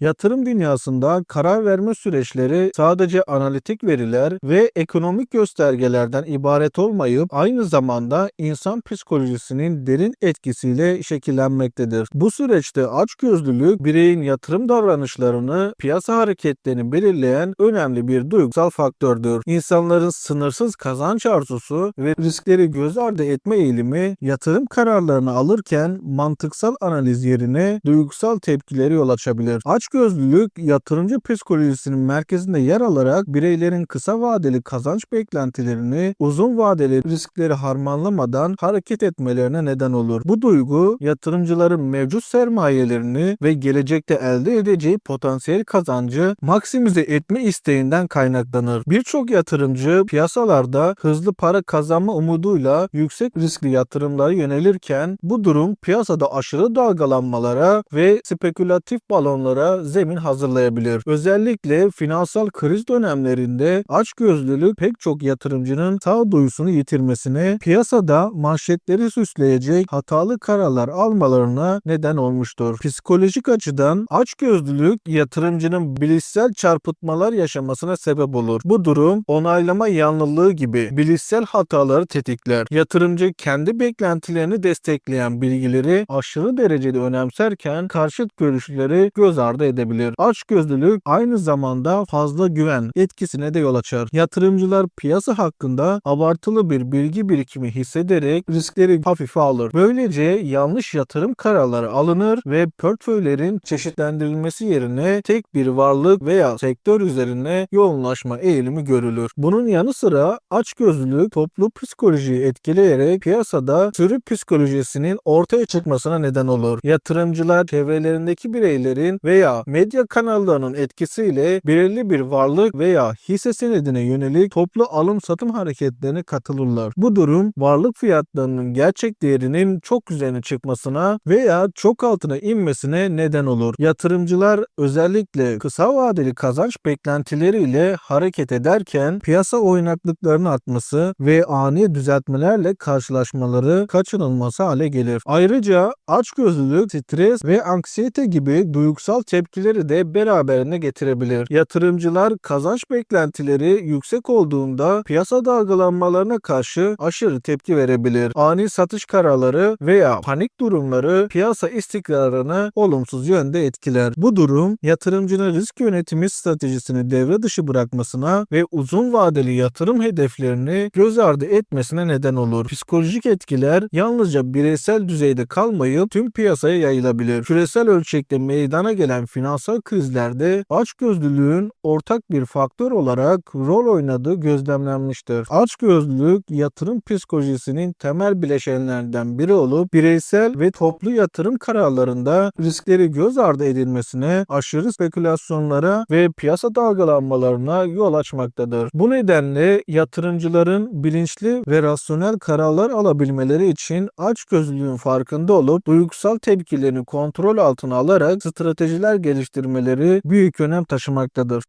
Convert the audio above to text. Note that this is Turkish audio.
Yatırım dünyasında karar verme süreçleri sadece analitik veriler ve ekonomik göstergelerden ibaret olmayıp aynı zamanda insan psikolojisinin derin etkisiyle şekillenmektedir. Bu süreçte açgözlülük bireyin yatırım davranışlarını, piyasa hareketlerini belirleyen önemli bir duygusal faktördür. İnsanların sınırsız kazanç arzusu ve riskleri göz ardı etme eğilimi yatırım kararlarını alırken mantıksal analiz yerine duygusal tepkileri yol açabilir. Açgözlülük yatırımcı psikolojisinin merkezinde yer alarak bireylerin kısa vadeli kazanç beklentilerini uzun vadeli riskleri harmanlamadan hareket etmelerine neden olur. Bu duygu yatırımcıların mevcut sermayelerini ve gelecekte elde edeceği potansiyel kazancı maksimize etme isteğinden kaynaklanır. Birçok yatırımcı piyasalarda hızlı para kazanma umuduyla yüksek riskli yatırımlara yönelirken bu durum piyasada aşırı dalgalanmalara ve spekülatif balonlara zemin hazırlayabilir. Özellikle finansal kriz dönemlerinde açgözlülük pek çok yatırımcının sağduyusunu yitirmesine, piyasada manşetleri süsleyecek hatalı kararlar almalarına neden olmuştur. Psikolojik açıdan açgözlülük yatırımcının bilişsel çarpıtmalar yaşamasına sebep olur. Bu durum onaylama yanlılığı gibi bilişsel hataları tetikler. Yatırımcı kendi beklentilerini destekleyen bilgileri aşırı derecede önemserken karşıt görüşleri göz ardı edebilir. Açgözlülük aynı zamanda fazla güven etkisine de yol açar. Yatırımcılar piyasa hakkında abartılı bir bilgi birikimi hissederek riskleri hafife alır. Böylece yanlış yatırım kararları alınır ve portföylerin çeşitlendirilmesi yerine tek bir varlık veya sektör üzerine yoğunlaşma eğilimi görülür. Bunun yanı sıra açgözlülük toplu psikolojiyi etkileyerek piyasada sürü psikolojisinin ortaya çıkmasına neden olur. Yatırımcılar çevrelerindeki bireylerin veya medya kanallarının etkisiyle belirli bir varlık veya hisse senedine yönelik toplu alım satım hareketlerine katılırlar. Bu durum varlık fiyatlarının gerçek değerinin çok üzerine çıkmasına veya çok altına inmesine neden olur. Yatırımcılar özellikle kısa vadeli kazanç beklentileriyle hareket ederken piyasa oynaklıklarının artması ve ani düzeltmelerle karşılaşmaları kaçınılmaz hale gelir. Ayrıca açgözlülük, stres ve anksiyete gibi duygusal tepkileri de beraberinde getirebilir. Yatırımcılar kazanç beklentileri yüksek olduğunda piyasa dalgalanmalarına karşı aşırı tepki verebilir. Ani satış kararları veya panik durumları piyasa istikrarını olumsuz yönde etkiler. Bu durum yatırımcının risk yönetimi stratejisini devre dışı bırakmasına ve uzun vadeli yatırım hedeflerini göz ardı etmesine neden olur. Psikolojik etkiler yalnızca bireysel düzeyde kalmayıp tüm piyasaya yayılabilir. Küresel ölçekte meydana gelen finansal krizlerde açgözlülüğün ortak bir faktör olarak rol oynadığı gözlemlenmiştir. Açgözlülük yatırım psikolojisinin temel bileşenlerinden biri olup bireysel ve toplu yatırım kararlarında riskleri göz ardı edilmesine, aşırı spekülasyonlara ve piyasa dalgalanmalarına yol açmaktadır. Bu nedenle yatırımcıların bilinçli ve rasyonel kararlar alabilmeleri için açgözlülüğün farkında olup duygusal tepkilerini kontrol altına alarak stratejiler geliştirmeleri büyük önem taşımaktadır.